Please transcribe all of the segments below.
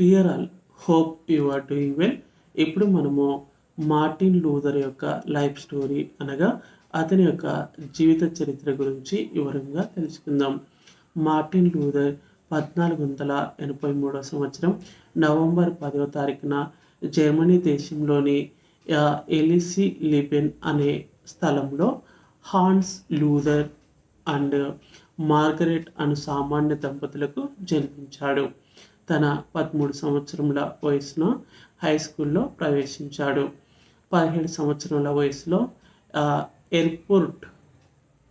Dear all hope you are doing well. ఇప్పుడు మనము Martin Luther యొక్క లైఫ్ స్టోరీ అనగా అతని యొక్క జీవిత చరిత్ర గురించి వివరంగా తెలుసుకుందాం. మార్టిన్ లూథర్ పద్నాలుగు వందల ఎనభై మూడో సంవత్సరం నవంబర్ పదవ తారీఖున జర్మనీ దేశంలోని ఎలిసి లిబెన్ అనే స్థలంలో హాన్స్ లూథర్ అండ్ మార్గరెట్ అను సామాన్య దంపతులకు జన్మించాడు. తన పదమూడు సంవత్సరముల వయసులో హై స్కూల్లో ప్రవేశించాడు. పదిహేడు సంవత్సరాల వయసులో ఎయిర్పోర్ట్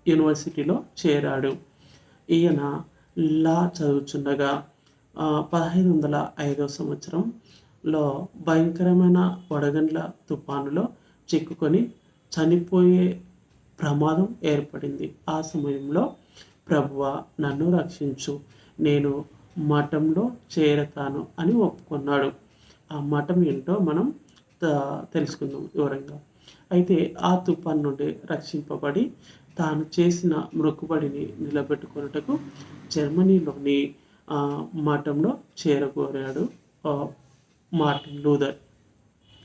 యూనివర్సిటీలో చేరాడు. ఈయన లా చదువుచుండగా పదహైదు వందల ఐదో సంవత్సరంలో భయంకరమైన వడగండ్ల తుఫానులో చిక్కుకొని చనిపోయే ప్రమాదం ఏర్పడింది. ఆ సమయంలో ప్రభువ నన్ను రక్షించు. నేను మఠంలో చేరతాను అని ఒప్పుకున్నాడు. ఆ మఠం ఏంటో మనం తెలుసుకుందాం వివరంగా. అయితే ఆ తుఫాన్ నుండి రక్షింపబడి తాను చేసిన మొక్కుబడిని నిలబెట్టుకొనుటకు జర్మనీలోని మఠంలో చేరగోరాడు మార్టిన్ లూథర్.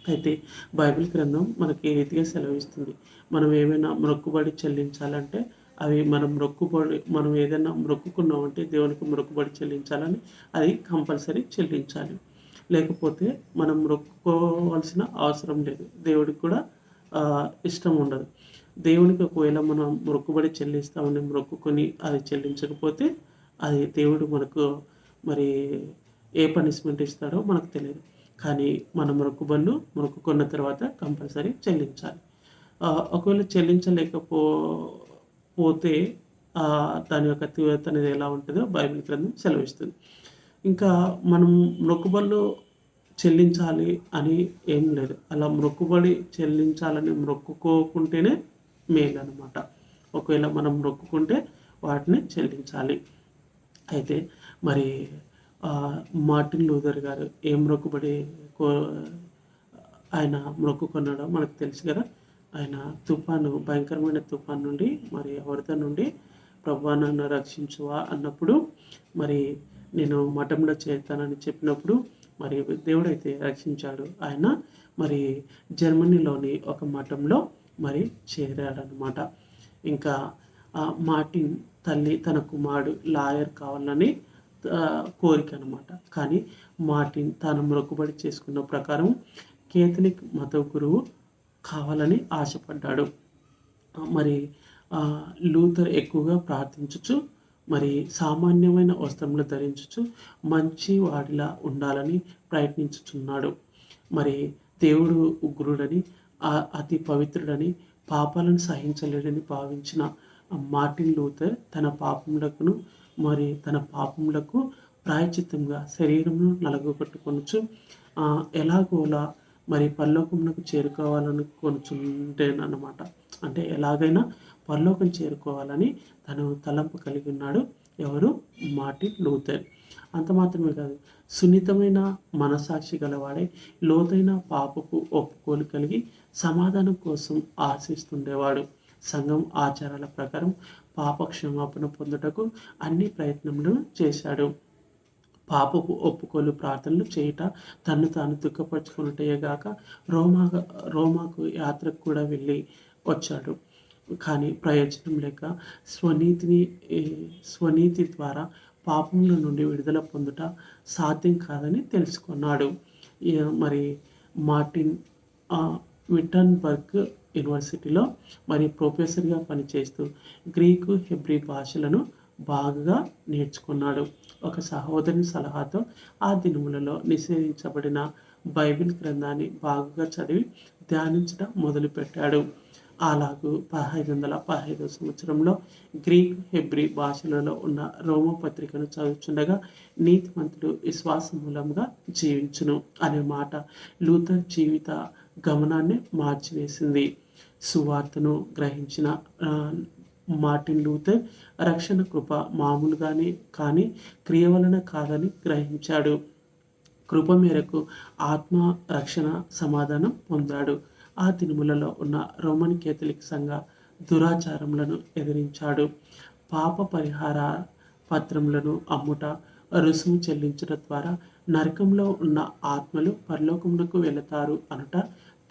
అయితే బైబిల్ గ్రంథం మనకి ఏ రీతిగా సెలవిస్తుంది? మనం ఏమైనా మొక్కుబడి చెల్లించాలంటే అవి మనం మొక్కుబడి మనం ఏదైనా మొక్కుకున్నామంటే దేవునికి మొక్కుబడి చెల్లించాలని అది కంపల్సరీ చెల్లించాలి. లేకపోతే మనం మొక్కుకోవాల్సిన అవసరం లేదు. దేవుడికి కూడా ఇష్టం ఉండదు. దేవునికి ఒకవేళ మనం మొక్కుబడి చెల్లిస్తామని మొక్కుకొని అది చెల్లించకపోతే అది దేవుడు మనకు మరి ఏ పనిష్మెంట్ ఇస్తాడో మనకు తెలియదు. కానీ మన మొక్కుబళ్ళు మొక్కుకున్న తర్వాత కంపల్సరీ చెల్లించాలి. ఒకవేళ చెల్లించలేకపో పోతే దాని యొక్క తీవ్రత అనేది ఎలా ఉంటుందో బైబిల్ గ్రంథం సెలవిస్తుంది. ఇంకా మనం మొక్కుబళ్ళు చెల్లించాలి అని ఏం లేదు. అలా మొక్కుబడి చెల్లించాలని మొక్కుకోకుంటేనే మేలు అనమాట ఒకవేళ మనం మొక్కుకుంటే వాటిని చెల్లించాలి. అయితే మరి మార్టిన్ లూథర్ గారు ఏం మొక్కుబడి కో ఆయన మొక్కుకున్నాడో మనకు తెలుసు కదా. ఆయన తుఫాను భయంకరమైన తుఫాన్ నుండి మరి వరద నుండి ప్రభా నన్ను రక్షించువా అన్నప్పుడు మరి నేను మఠంలో చేరుతానని చెప్పినప్పుడు మరి దేవుడైతే రక్షించాడు. ఆయన మరి జర్మనీలోని ఒక మఠంలో మరి చేరాడనమాట ఇంకా ఆ మార్టిన్ తల్లి తన కుమారుడు లాయర్ కావాలని కోరిక అనమాట కానీ మార్టిన్ తాను మొక్కుబడి చేసుకున్న ప్రకారం కేథలిక్ మత గురువు కావాలని ఆశపడ్డాడు. మరి లూథర్ ఎక్కువగా ప్రార్థించుచు మరి సామాన్యమైన వస్త్రములు ధరించుచు మంచి వాడిలా ఉండాలని ప్రయత్నించుచున్నాడు. మరి దేవుడు ఉగ్రుడని అతి పవిత్రుడని పాపాలను సహించలేడని భావించిన మార్టిన్ లూథర్ తన పాపములకును మరి తన పాపములకు ప్రాయచిత్తంగా శరీరమును నలగొట్టుకొనచ్చు ఎలాగోలా మరి పరలోకమునకు చేరుకోవాలనుకొనుచుంటేనమాట అంటే ఎలాగైనా పరలోకం చేరుకోవాలని తను తలంపు కలిగి ఉన్నాడు ఎవరు? Martin Luther. అంత మాత్రమే కాదు సున్నితమైన మనసాక్షి గలవాడై లోతైన పాపకు ఒప్పుకోలు కలిగి సమాధానం కోసం ఆశిస్తుండేవాడు. సంఘం ఆచారాల ప్రకారం పాప క్షమాపణ పొందుటకు అన్ని ప్రయత్నములు చేశాడు. పాపపు ఒప్పుకోలు ప్రార్థనలు చేయుట తన్ను తాను దుఃఖపరుచుకున్నట్టేగాక రోమా రోమాకు యాత్రకు కూడా వెళ్ళి వచ్చాడు. కానీ ప్రయోజనం లేక స్వనీతిని స్వనీతి ద్వారా పాపముల నుండి విడుదల పొందుట సాధ్యం కాదని తెలుసుకున్నాడు. మరి మార్టిన్ విటన్బర్గ్ యూనివర్సిటీలో మరి ప్రొఫెసర్గా పనిచేస్తూ గ్రీకు హెబ్రీ భాషలను బాగా నేర్చుకున్నాడు. ఒక సహోదరుని సలహాతో ఆ దినములలో నిషేధించబడిన బైబిల్ గ్రంథాన్ని బాగుగా చదివి ధ్యానించడం మొదలుపెట్టాడు. అలాగూ పదహైదు వందల పదహైదవ సంవత్సరంలో గ్రీక్ హెబ్రీ భాషలలో ఉన్న రోమ పత్రికను చదువుచుండగా నీతిమంతుడు విశ్వాస మూలంగా జీవించును అనే మాట లూథర్ జీవిత గమనాన్ని మార్చివేసింది. సువార్తను గ్రహించిన మార్టిన్ లూథర్ రక్షణ కృప మామూలుగానే కానీ క్రియ వలన కాదని గ్రహించాడు. కృప మేరకు ఆత్మ రక్షణ సమాధానం పొందాడు. ఆ దినములలో ఉన్న రోమన్ కేథలిక్ సంఘ దురాచారములను ఎదిరించాడు. పాప పరిహార పత్రములను అమ్ముట రుసుము చెల్లించడం ద్వారా నరకంలో ఉన్న ఆత్మలు పరలోకమునకు వెళతారు అనట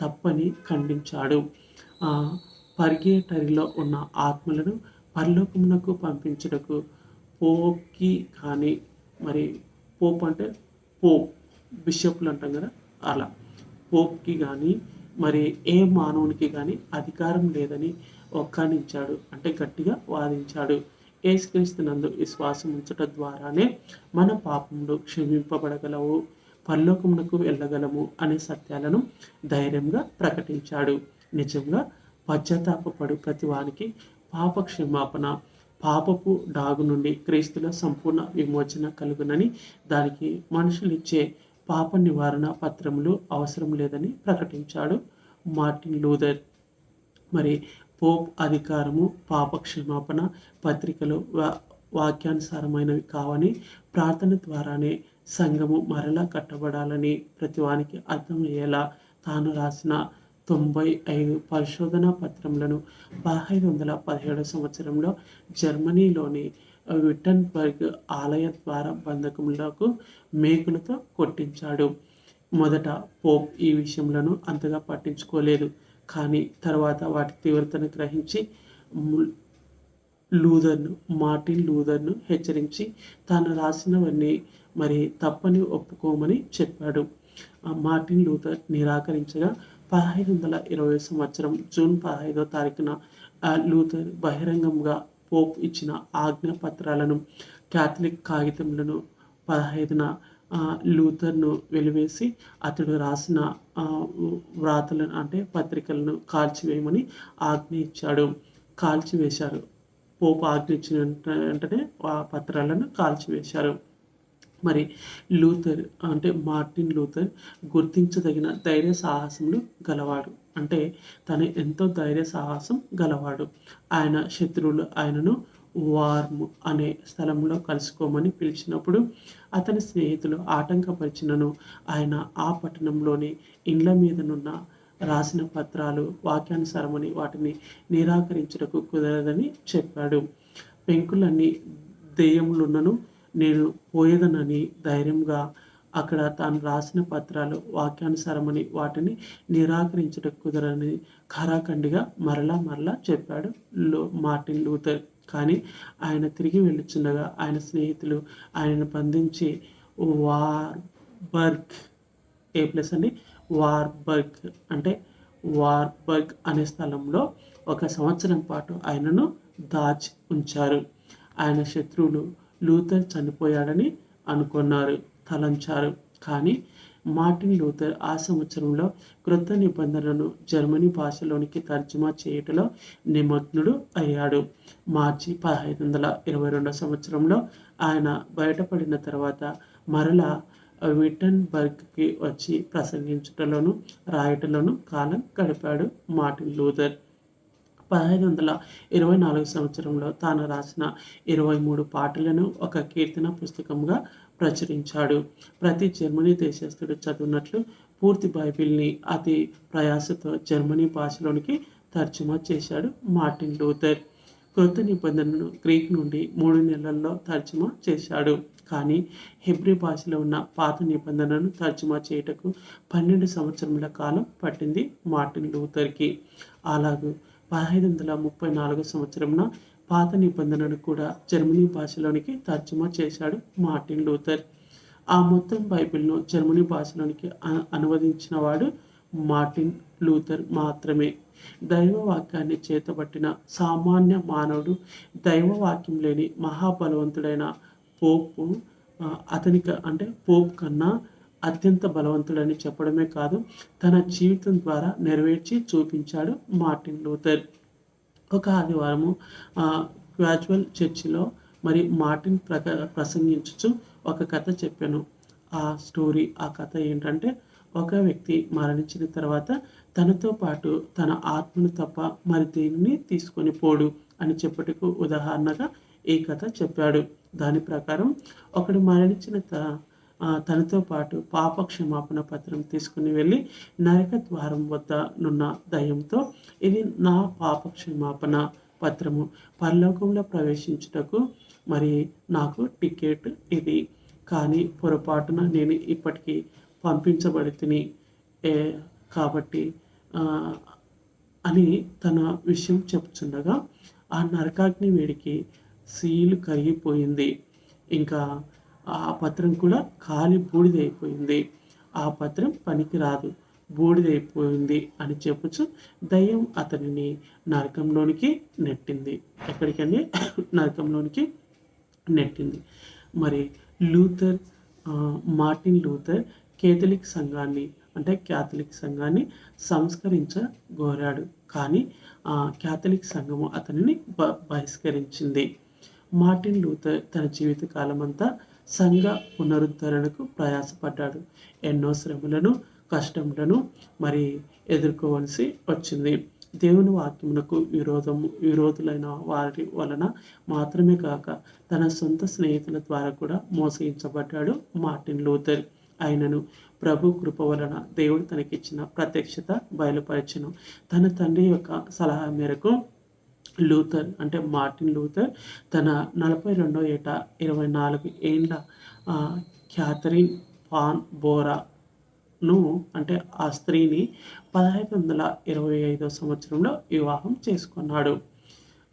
తప్పని ఖండించాడు. పరిగేటరిలో ఉన్న ఆత్మలను పరలోకమునకు పంపించటకు పోప్కి కానీ మరి పోప్ అంటే పోప్ బిషప్లు అంటాం కదా అలా. పోప్కి కానీ మరి ఏ మానవునికి కానీ అధికారం లేదని ఒక్కానించాడు. అంటే గట్టిగా వాదించాడు. ఏసుక్రీస్తు నందు విశ్వాసం ఉంచటం ద్వారానే మన పాపములు క్షమింపబడగలవు పరలోకమునకు వెళ్ళగలము అనే సత్యాలను ధైర్యంగా ప్రకటించాడు. నిజంగా పశ్చాత్తాపడు ప్రతి వానికి పాప క్షమాపణ పాపపు డాగు నుండి క్రీస్తుల సంపూర్ణ విమోచన కలుగునని దానికి మనుషులు ఇచ్చే పాప నివారణ పత్రములు అవసరం లేదని ప్రకటించాడు మార్టిన్ లూథర్. మరి పోప్ అధికారము పాప క్షమాపణ పత్రికలు వాక్యానుసారమైనవి కావని ప్రార్థన ద్వారానే సంఘము మరలా కట్టబడాలని ప్రతివానికి అర్థమయ్యేలా తాను రాసిన తొంభై ఐదు పరిశోధనా పత్రములను పదహైదు వందల పదిహేడు సంవత్సరంలో జర్మనీలోని విట్టన్బర్గ్ ఆలయ ద్వారా బంధకములకు మేకులతో కొట్టించాడు. మొదట పోప్ ఈ విషయంలో అంతగా పట్టించుకోలేదు. కానీ తర్వాత వాటి తీవ్రతను గ్రహించి లూదర్ను మార్టిన్ లూదర్ను హెచ్చరించి తాను రాసినవన్నీ మరి తప్పని ఒప్పుకోమని చెప్పాడు. మార్టిన్ లూథర్ నిరాకరించగా పదహైదు వందల ఇరవై సంవత్సరం జూన్ పదహైదో తారీఖున లూథర్ బహిరంగంగా పోప్ ఇచ్చిన ఆజ్ఞాపత్రాలను క్యాథలిక్ కాగితములను పదహైదున లూథర్ను వెలివేసి అతడు రాసిన వ్రాతలను అంటే పత్రికలను కాల్చివేయమని ఆజ్ఞ ఇచ్చాడు. కాల్చివేశారు. పోపు ఆజ్ఞ ఇచ్చిన వెంటనే ఆ పత్రాలను కాల్చివేశారు. మరి లూథర్ అంటే మార్టిన్ లూథర్ గుర్తించదగిన ధైర్య సాహసములు గలవాడు. అంటే తను ఎంతో ధైర్య సాహసం గలవాడు. ఆయన శత్రువులు ఆయనను వార్మ్ అనే స్థలంలో కలుసుకోమని పిలిచినప్పుడు అతని స్నేహితులు ఆటంకపరిచినను ఆయన ఆ పట్టణంలోని ఇండ్ల మీదనున్న రాసిన పత్రాలు వాక్యానుసారమని వాటిని నిరాకరించడకు కుదరదని చెప్పాడు. పెంకులన్నీ దెయ్యములున్నను నేను పోయేదనని ధైర్యంగా అక్కడ తాను రాసిన పత్రాలు వాక్యానుసారమని వాటిని నిరాకరించడం కుదరని ఖరాఖండిగా మరలా మరలా చెప్పాడు లో మార్టిన్ లూథర్. కానీ ఆయన తిరిగి వెళ్ళుచుండగా ఆయన స్నేహితులు ఆయనను బంధించి వార్బర్గ్ ఏ ప్లేస్ అని వార్బర్గ్ అంటే వార్బర్గ్ అనే స్థలంలో ఒక సంవత్సరం పాటు ఆయనను దాచి ఉంచారు. ఆయన శత్రువులు లూథర్ చనిపోయాడని అనుకున్నారు తలంచారు. కానీ మార్టిన్ లూథర్ ఆ సంవత్సరంలో క్రొత్త నిబంధనలను జర్మనీ భాషలోనికి తర్జుమా చేయటంలో నిమగ్నుడు అయ్యాడు. మార్చి పదహైదు వందల ఇరవై రెండో సంవత్సరంలో ఆయన బయటపడిన తర్వాత మరలా విటన్బర్గ్కి వచ్చి ప్రసంగించటంలోనూ రాయటంలోనూ కాలం గడిపాడు మార్టిన్ లూథర్. పదహైదు వందల ఇరవై నాలుగు సంవత్సరంలో తాను రాసిన ఇరవై మూడు పాటలను ఒక కీర్తన పుస్తకంగా ప్రచురించాడు. ప్రతి జర్మనీ దేశస్థుడు చదివినట్లు పూర్తి బైబిల్ని అతి ప్రయాసతో జర్మనీ భాషలోనికి తర్జుమా చేశాడు మార్టిన్ లూథర్. కృత నిబంధనను గ్రీక్ నుండి మూడు నెలల్లో తర్జుమా చేశాడు. కానీ హిబ్రి భాషలో ఉన్న పాత నిబంధనను తర్జుమా చేయటకు పన్నెండు సంవత్సరముల కాలం పట్టింది మార్టిన్ లూథర్కి. అలాగూ పదహైదు వందల ముప్పై నాలుగు సంవత్సరంన పాత నిబంధనను కూడా జర్మనీ భాషలోనికి తర్జుమా చేశాడు మార్టిన్ లూథర్. ఆ మొత్తం బైబిల్ను జర్మనీ భాషలోనికి అనువదించిన వాడు మార్టిన్ లూథర్ మాత్రమే. దైవ వాక్యాన్ని చేతబట్టిన సామాన్య మానవుడు దైవవాక్యం లేని మహాబలవంతుడైన పోపు అతనికి అంటే పోప్ కన్నా అత్యంత బలవంతుడని చెప్పడమే కాదు తన జీవితం ద్వారా నెరవేర్చి చూపించాడు మార్టిన్ లూథర్. ఒక ఆదివారము క్యాజువల్ చర్చిలో మరి మార్టిన్ ప్రక ప్రసంగించుచు ఒక కథ చెప్పాను. ఆ స్టోరీ ఆ కథ ఏంటంటే ఒక వ్యక్తి మరణించిన తర్వాత తనతో పాటు తన ఆత్మను తప్ప మరి దేనిని తీసుకొని పోడు అని చెప్పటకు ఉదాహరణగా ఈ కథ చెప్పాడు. దాని ప్రకారం ఒకడు మరణించిన తనతో పాటు పాప క్షమాపణ పత్రం తీసుకుని వెళ్ళి నరక ద్వారం వద్ద నున్న దయంతో ఇది నా పాప క్షమాపణ పత్రము. పరలోకంలో ప్రవేశించుటకు మరి నాకు టికెట్ ఇది. కానీ పొరపాటున నేను ఇప్పటికీ పంపించబడి తిని కాబట్టి అని తన విషయం చెప్తుండగా ఆ నరకాగ్ని వేడికి సీలు కరిగిపోయింది. ఇంకా ఆ పత్రం కూడా ఖాళీ బూడిదైపోయింది. ఆ పత్రం పనికిరాదు. బూడిదైపోయింది అని చెప్పచ్చు. దయ్యం అతనిని నరకంలోనికి నెట్టింది. ఎక్కడికండి నరకంలోనికి నెట్టింది. మరి లూథర్ మార్టిన్ లూథర్ కేథలిక్ సంఘాన్ని అంటే క్యాథలిక్ సంఘాన్ని సంస్కరించగోరాడు. కానీ క్యాథలిక్ సంఘము అతనిని బ బహిష్కరించింది. మార్టిన్ లూథర్ తన జీవిత కాలమంతా సంఘ పునరుద్ధరణకు ప్రయాసపడ్డాడు. ఎన్నో శ్రమలను కష్టములను మరి ఎదుర్కోవలసి వచ్చింది. దేవుని వాక్యమునకు విరోధము విరోధులైన వారి వలన మాత్రమే కాక తన సొంత స్నేహితుల ద్వారా కూడా మోసగించబడ్డాడు మార్టిన్ లూథర్. ఆయనను ప్రభు కృప వలన దేవుడు తనకిచ్చిన ప్రత్యక్షత బయలుపరచను. తన తండ్రి యొక్క సలహా మేరకు లూథర్ అంటే మార్టిన్ లూథర్ తన నలభై రెండో ఏట ఇరవై నాలుగు ఏండ్ల క్యాథరిన్ పాన్ బోరాను అంటే ఆ స్త్రీని పదహైదు వందల ఇరవై ఐదో సంవత్సరంలో వివాహం చేసుకున్నాడు.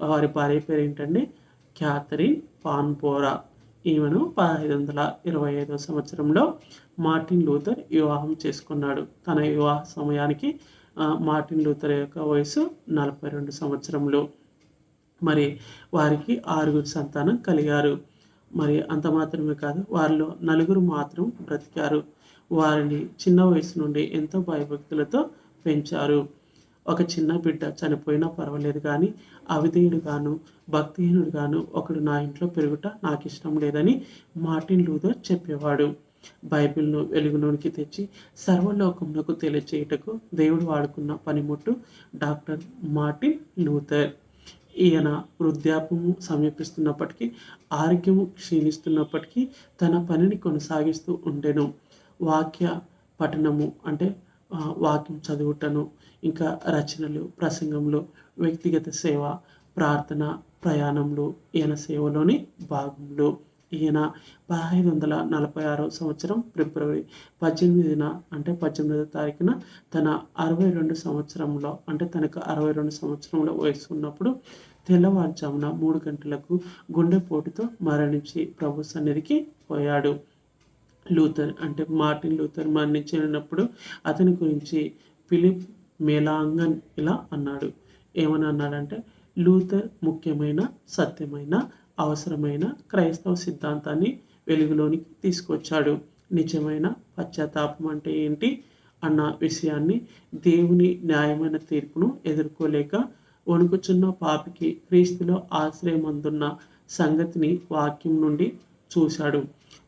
వారి భార్య పేరు ఏంటండి క్యాథరిన్ పాన్ బోరా. ఈమెను పదహైదు వందల ఇరవై ఐదో సంవత్సరంలో మార్టిన్ లూథర్ వివాహం చేసుకున్నాడు. తన వివాహ సమయానికి మార్టిన్ లూథర్ యొక్క వయసు నలభై రెండు సంవత్సరంలో. మరి వారికి ఆరుగురు సంతానం కలిగారు. మరి అంత మాత్రమే కాదు వారిలో నలుగురు మాత్రం బ్రతికారు. వారిని చిన్న వయసు నుండి ఎంతో భయభక్తులతో పెంచారు. ఒక చిన్న బిడ్డ చనిపోయినా పర్వాలేదు కానీ అవిధేయుడుగాను గాను గాను ఒకడు నా ఇంట్లో పెరుగుట నాకు ఇష్టం లేదని మార్టిన్ లూథర్ చెప్పేవాడు. బైబిల్ను వెలుగులోనికి తెచ్చి సర్వలోకమునకు తెలియచేయటకు దేవుడు వాడుకున్న పనిముట్టు డాక్టర్ మార్టిన్ లూథర్. ఈయన వృద్ధాపము సమీపిస్తున్నప్పటికీ ఆరోగ్యము క్షీణిస్తున్నప్పటికీ తన పనిని కొనసాగిస్తూ ఉండెను. వాక్య పఠనము అంటే వాక్యం చదువుటను ఇంకా రచనలు ప్రసంగంలో వ్యక్తిగత సేవ ప్రార్థన ప్రయాణంలో ఈయన సేవలోని భాగంలో ఈయన పదహైదు వందల నలభై ఆరో సంవత్సరం ఫిబ్రవరి పద్దెనిమిదిన అంటే పద్దెనిమిదో తారీఖున తన అరవై రెండు సంవత్సరంలో అంటే తనకు అరవై రెండు సంవత్సరంలో వయసు ఉన్నప్పుడు తెల్లవారుజామున మూడు గంటలకు గుండెపోటుతో మరణించి ప్రభు సన్నిధికి పోయాడు. లూథర్ అంటే మార్టిన్ లూథర్ మరణించినప్పుడు అతని గురించి ఫిలిప్ మేలాంగన్ ఇలా అన్నాడు. ఏమని అన్నాడంటే లూథర్ ముఖ్యమైన సత్యమైన అవసరమైన క్రైస్తవ సిద్ధాంతాన్ని వెలుగులోనికి తీసుకొచ్చాడు. నిజమైన పశ్చాత్తాపం అంటే ఏంటి? అన్న విషయాన్ని దేవుని న్యాయమైన తీర్పును ఎదుర్కోలేక వణుకుచున్న పాపికి క్రీస్తులో ఆశ్రయం అందున్న సంగతిని వాక్యం నుండి చూశాడు.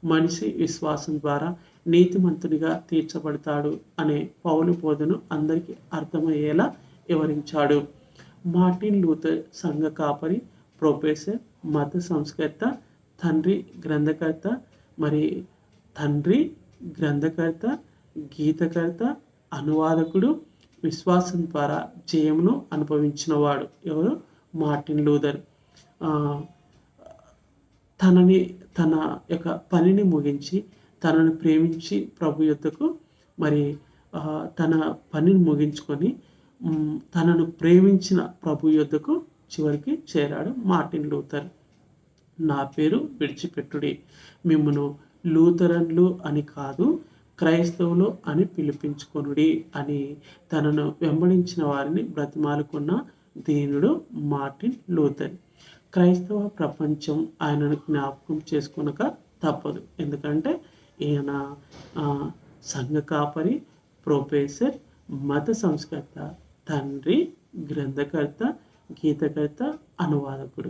మనిషి విశ్వాసం ద్వారా నీతిమంతునిగా తీర్చబడతాడు అనే పౌలు బోధను అందరికీ అర్థమయ్యేలా వివరించాడు. మార్టిన్ లూథర్ సంఘ కాపరి ప్రొఫెసర్ మత సంస్కర్త తండ్రి గ్రంథకర్త మరి తండ్రి గ్రంథకర్త గీతకర్త అనువాదకుడు విశ్వాసం ద్వారా జయమును అనుభవించినవాడు ఎవరు? Martin Luther. తనని తన యొక్క పనిని ముగించి తనను ప్రేమించి ప్రభు యొద్దకు మరి తన పనిని ముగించుకొని తనను ప్రేమించిన ప్రభు యొద్దకు చివరికి చేరాడు మార్టిన్ లూథర్. నా పేరు విడిచిపెట్టుడి. మిమ్మను లూథరన్లు అని కాదు క్రైస్తవులు అని పిలిపించుకొనుడి అని తనను వెంబడించిన వారిని బ్రతిమాలుకున్న దీనుడు మార్టిన్ లూథర్. క్రైస్తవ ప్రపంచం ఆయనను జ్ఞాపకం చేసుకునక తప్పదు. ఎందుకంటే ఈయన సంఘ కాపరి ప్రొఫెసర్ మత సంస్కర్త తండ్రి గ్రంథకర్త గీతకర్త అనువాదకుడు.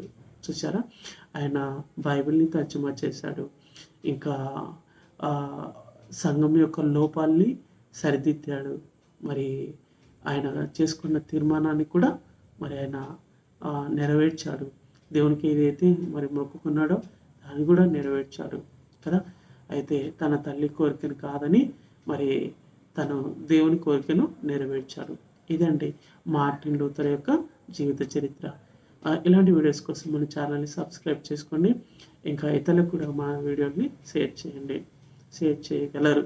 చూసారా ఆయన బైబిల్ని తర్జుమా చేశాడు. ఇంకా సంఘం యొక్క లోపాల్ని సరిదిద్దాడు. మరి ఆయన చేసుకున్న తీర్మానాన్ని కూడా మరి ఆయన నెరవేర్చాడు. దేవునికి ఏదైతే మరి మొక్కుకున్నాడో దాన్ని కూడా నెరవేర్చాడు. కదా? అయితే తన తల్లి కోరికను కాదని మరి తను దేవుని కోరికను నెరవేర్చాడు. ఇదండి మార్టిన్ లూథర్ యొక్క జీవిత చరిత్ర. ఇలాంటి వీడియోస్ కోసం మన ఛానల్ని సబ్స్క్రైబ్ చేసుకోండి. ఇంకా ఇతరులకు కూడా మా వీడియోని షేర్ చేయండి. షేర్ చేయగలరు.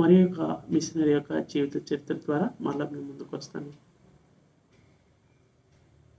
మరి యొక్క మిషనరీ యొక్క జీవిత చరిత్ర ద్వారా మళ్ళీ మేము ముందుకు వస్తాను.